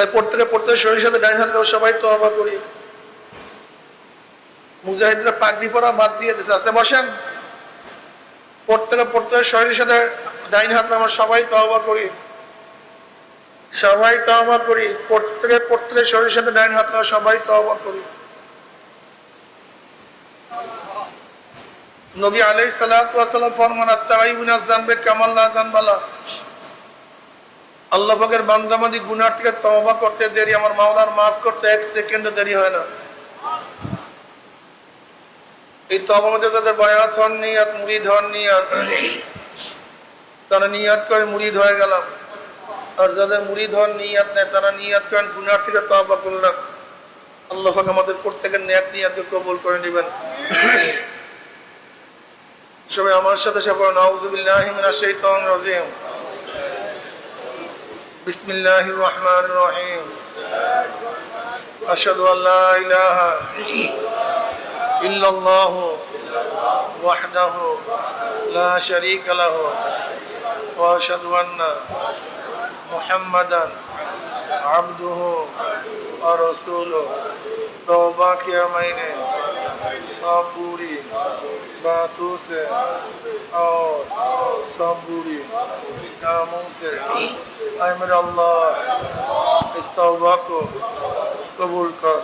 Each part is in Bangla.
ভাই পড়তে পড়তে শরীরের সাথে ডাইন হাতে সবাই তো অবাক করি। মুজাহিদরা পাগড়ি পরা বাদ দিয়ে দিছে, আস্তে বসেন। পড়তে পড়তে শরীরের সাথে ডাইন হাতে আমরা সবাই তওবা করি। সবাই তওবা করি, পড়তে পড়তে শরীরের সাথে ডাইন হাতে সবাই তওবা করি। নবী ওয়াস সালাম ফরমান আত-তাইবুনা জানবে কামাল লা জানবালা আল্লাহ পাকের বান্দামাদি গুনার থেকে তওবা করতে দেরি, আমার মাওলার মাফ করতে এক সেকেন্ড দেরি হয় না। এই তওবার মধ্যে যাদের বয়াত হন নিয়াত মুরিদ হন নিয়াত তারা নিয়াত করে মুরিদ হয়ে গেলাম। আর যাদের মুরিদ হন নিয়াত নেয় তারা নিয়াত করেন, গুনার থেকে তওবা করলেন আল্লাহ আমাদের প্রত্যেকের নেক নিয়াতকে কবুল করে নেবেন। সবাই আমার সাথে সাথে নাউজুবিল্লাহি মিনাশ শাইতানির রাজিম। بسم الله الرحمن الرحيم أشهد أن لا إله إلا الله وحده لا شريك له وأشهد أن محمدا عبده ورسوله توبہ کیا میں نے صبوری बातों से और सब बुरी कामों से आए मेरे अल्लाह इस तौबा को कबूल कर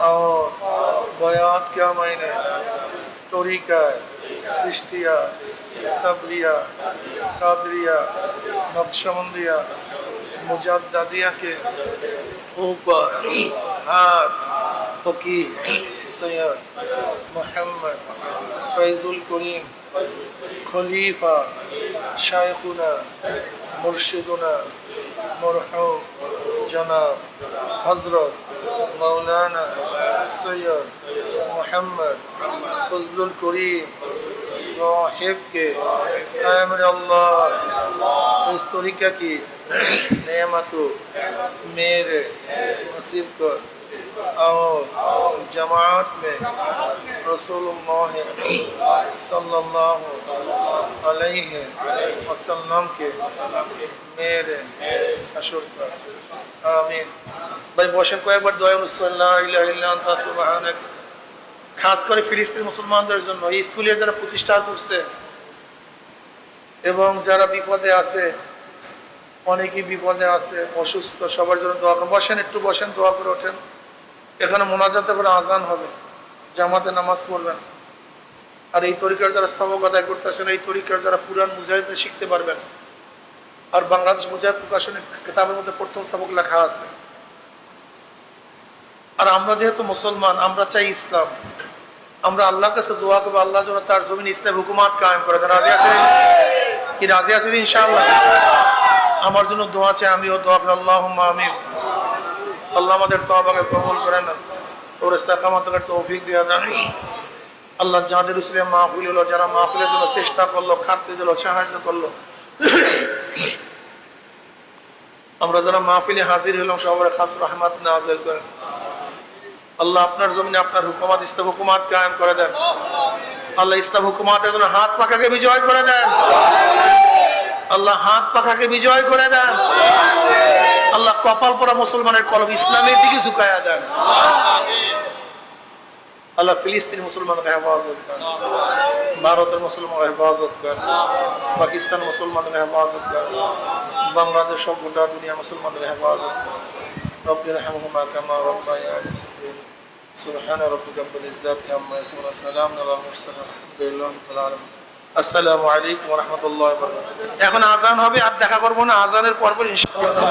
और बयात किया मैंने तरीका सिश्तिया सबरिया कादरिया नक्शबंदिया मुजद्दिया के ऊपर हाथ फकीर सैयद मोहम्मद फैजुल करीम खलीफा शायखुना मुर्शिदुना मरहूम जनाब हजरत मौलाना सैयद मोहम्मद फजलुल करीम साहिब के आमर अल्लाह इस तरीका की नेमतों मेरे नसीब कर और जमात में रसूलुल्लाह सल्लल्लाहु अलैहि वसल्लम के मेरे अशुर पर आमीन ভাই বসেন কয়েকবার দয়া মুসল্লাহ ইলাহা ইল্লা আনতা সুবহানাক খাস করে ফিলিস্তিন মুসলমানদের জন্য এই স্কুলের যারা প্রতিষ্ঠা করছে এবং যারা বিপদে আছে অনেকেই বিপদে আছে অসুস্থ সবার জন্য দোয়া করেন বসেন একটু বসেন দোয়া করে ওঠেন এখানে মোনাজাতে করে আজান হবে, জামাতে নামাজ পড়বেন। আর এই তরিকার যারা সবক আদায় করতেছেন এই তরিকার যারা পুরান মুজাহিদে শিখতে পারবেন। আর বাংলাদেশ মুজাহিদ প্রকাশনী কিতাবের মধ্যে প্রথম সবক লেখা আছে। আর আমরা যেহেতু মুসলমান, আমরা চাই ইসলাম। আমরা আল্লাহর কাছে দোয়া করব, আল্লাহ যেন তার জমিন ইসলাম হুকুমাত কায়েম করে দেন। রাজি আছেন? কি রাজি আছেন ইনশাআল্লাহ? আমার জন্য দোয়া চাই, আমিও দোয়া করি আল্লাহ আমি আল্লাহ আমাদের তবাকে কবুল করে নেন ওর ইস্তাকামাতকে তৌফিক দেওয়া দেন। আল্লাহ যাদের ইসলাম মাহফিল হলো, যারা মাহফিলের জন্য চেষ্টা করল খাটতে দিল, সাহায্য করল, আমরা যারা মাহফিলে হাজির হলাম সবার খাস রহমাত নাজেল করেন। আল্লাহ আপনার জমিনে আপনার হুকুমাত ইসলাম হুকুমাত কায়েম করে দেন। আল্লাহ ইসলাম হুকুমাতের জন্য হাত পাখাকে বিজয় করে দেন। আল্লাহ হাত পাখাকে বিজয় করে দেন। আল্লাহ কপাল পরা মুসলমানের কলম ইসলামের দিকে ঝুঁকাইয়া দেন। আল্লাহ ফিলিস্তিন মুসলমানকে হেফাজত করেন। ভারতের মুসলমানরা হেফাজত করেন। পাকিস্তান মুসলমানের হেফাজত করেন। বাংলাদেশ সব গোটা দুনিয়া মুসলমানের হেফাজত করেন। রব্বির হামহুমা কামা ইজ্জাতি আম্মা ইয়াসিফুন ওয়া সালামুন মুরসালিন। আলহামদুলিল্লাহি রাব্বিল আলামিন। আসসালামু আলাইকুম রহমতুল্লাহ এখন আজান হবে আর দেখা করব না আজানের পর পর ইনশাআল্লাহ।